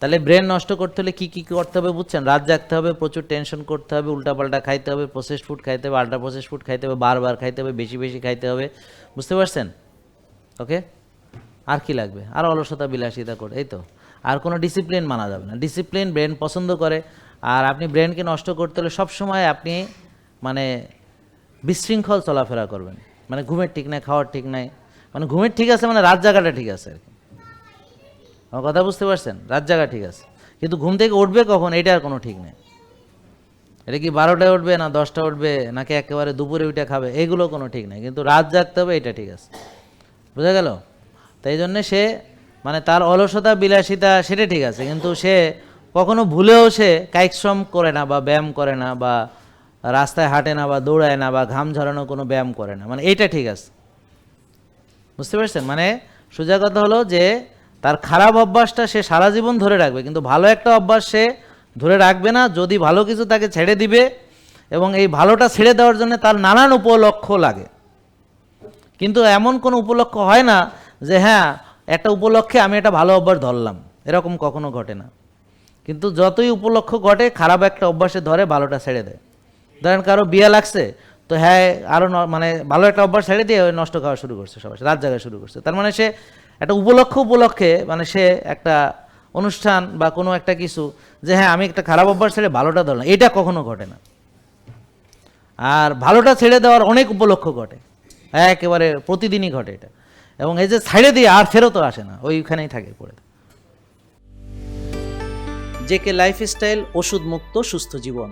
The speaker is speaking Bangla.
তাহলে ব্রেন নষ্ট করতে হলে কী কী করতে হবে বুঝছেন? রাত জাগতে হবে, প্রচুর টেনশন করতে হবে, উল্টাপাল্টা খাইতে হবে প্রসেস ফুড খাইতে হবে আল্ট্রা প্রসেস ফুড খাইতে হবে, বারবার খাইতে হবে, বেশি বেশি খাইতে হবে। বুঝতে পারছেন? ওকে আর কি লাগবে? আর অলসতা, বিলাসিতা করে, এই তো। আর কোনো ডিসিপ্লিন মানা যাবে না। ডিসিপ্লিন ব্রেন পছন্দ করে। আর আপনি ব্রেনকে নষ্ট করতে হলে সবসময় আপনি মানে বিশৃঙ্খল চলাফেরা করবেন। মানে ঘুমের ঠিক নাই, খাওয়ার ঠিক নাই। মানে ঘুমের ঠিক আছে মানে রাত জাগাটা ঠিক আছে আর কি। আমার কথা বুঝতে পারছেন? রাত জাগা ঠিক আছে। কিন্তু ঘুম থেকে উঠবে কখন? এটা আর কোনো ঠিক নেই। এটা কি বারোটায় উঠবে না দশটা উঠবে নাকি একেবারে দুপুরে উঠে খাবে? এগুলো কোনো ঠিক নেই। কিন্তু রাত জাগতে হবে এটা ঠিক আছে। বুঝা গেল? তাই জন্যে সে মানে তার অলসতা, বিলাসিতা সেটা ঠিক আছে। কিন্তু সে কখনো ভুলেও সে কায়িকশ্রম করে না বা ব্যায়াম করে না বা রাস্তায় হাঁটে না বা দৌড়ায় না বা ঘাম ঝরানো কোনো ব্যায়াম করে না। মানে এইটা ঠিক আছে। বুঝতে পারছেন? মানে সোজা কথা হলো যে তার খারাপ অভ্যাসটা সে সারা জীবন ধরে রাখবে, কিন্তু ভালো একটা অভ্যাস সে ধরে রাখবে না, যদি ভালো কিছু তাকে ছেড়ে দিবে এবং এই ভালোটা ছেড়ে দেওয়ার জন্য তার নানান উপলক্ষ লাগে। কিন্তু এমন কোনো উপলক্ষ হয় না যে হ্যাঁ একটা উপলক্ষে আমি একটা ভালো অভ্যাস ধরলাম। এরকম কখনো ঘটে না। কিন্তু যতই উপলক্ষ ঘটে, খারাপ একটা অভ্যাসে ধরে, ভালোটা ছেড়ে দেয়। ধরেন কারও বিয়ে লাগছে, তো হ্যাঁ আরও মানে ভালো একটা অভ্যাস ছেড়ে দিয়ে নষ্ট খাওয়া শুরু করছে সবাই রাত জায়গায় শুরু করছে। তার মানে সে একটা উপলক্ষ উপলক্ষে মানে সে একটা অনুষ্ঠান বা কোনো একটা কিছু যে হ্যাঁ আমি একটা খারাপ অভ্যাস ছেড়ে ভালোটা ধরলাম, এটা কখনো ঘটে না। আর ভালোটা ছেড়ে দেওয়ার অনেক উপলক্ষ ঘটে, একেবারে প্রতিদিনই ঘটে এটা। এবং এই যে ছেড়ে দিয়ে আর ফেরতও আসে না, ওইখানেই থাকে পড়ে। জেকে লাইফস্টাইল ওষুধ মুক্ত সুস্থ জীবন।